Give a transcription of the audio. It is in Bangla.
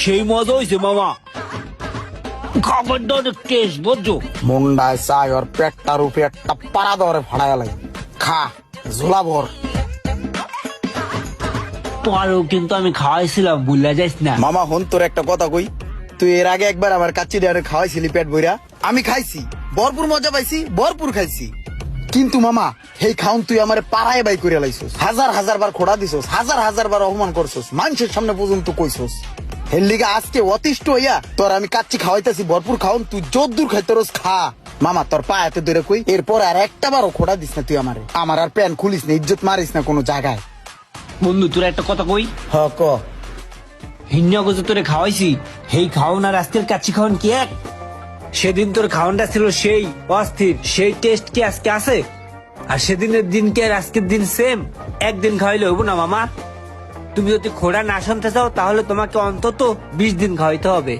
সেই মজা হয়েছে মামা। খাবারটা অনেক টেস্ট বুঝছ? মুন্ডায় চাই ওর পেটটার উপরে একটা পাড়া দরে ফাড়ায় লাগে। খা ঝোলা ভর। তোরও কিন্তু আমি খাওয়াইছিলাম বুঝলা যাইস না। মামা হন তোর একটা কথা কই। তুই এর আগে একবার আমার কাচ্চি ডিয়ারে খাওয়াইছিলি পেট বইরা আমি খাইছি ভরপুর মজা পাইছি ভরপুর খাইছি। কিন্তু মামা হেই খাউন তুই আমার পাড়ায় বাই করে লাইছস। হাজার হাজার বার খোড়া দিছস হাজার হাজার বার অপমান করছস মানুষের সামনে পর্যন্ত কইছস। হের লিগে আজকে অতিষ্ঠ হইয়া তোর আমি কাচ্চি খাওয়াইতেছি ভরপুর খাওন তুই যদ্দূর খাইতে রোজ খা। মামা তোর পা এত দূরে কই? এরপর আর একটা বারও খোড়া দিস না তুই আমারে। আমার আর প্যান খুলিস না ইজ্জত মারিস না কোনো জায়গায়। বন্ধু তোর একটা কথা কই? হ ক। হিন্যা গজে তোরে খাওয়াইছি সেই খাওন আর আজকের কাচ্চি খাওন কি এক? সেদিন তোর খাওয়ানটা ছিল সেই, অস্থির। সেই টেস্ট কি আজকে আছে? আর সেদিনের দিন কি আর আজকের দিন সেম একদিন খাওয়াইলে হইব না, মামা। তুমি যদি খোড়া না শুনতে চাও, তাহলে তোমাকে অন্তত বিশ দিন খাওয়াইতে হবে।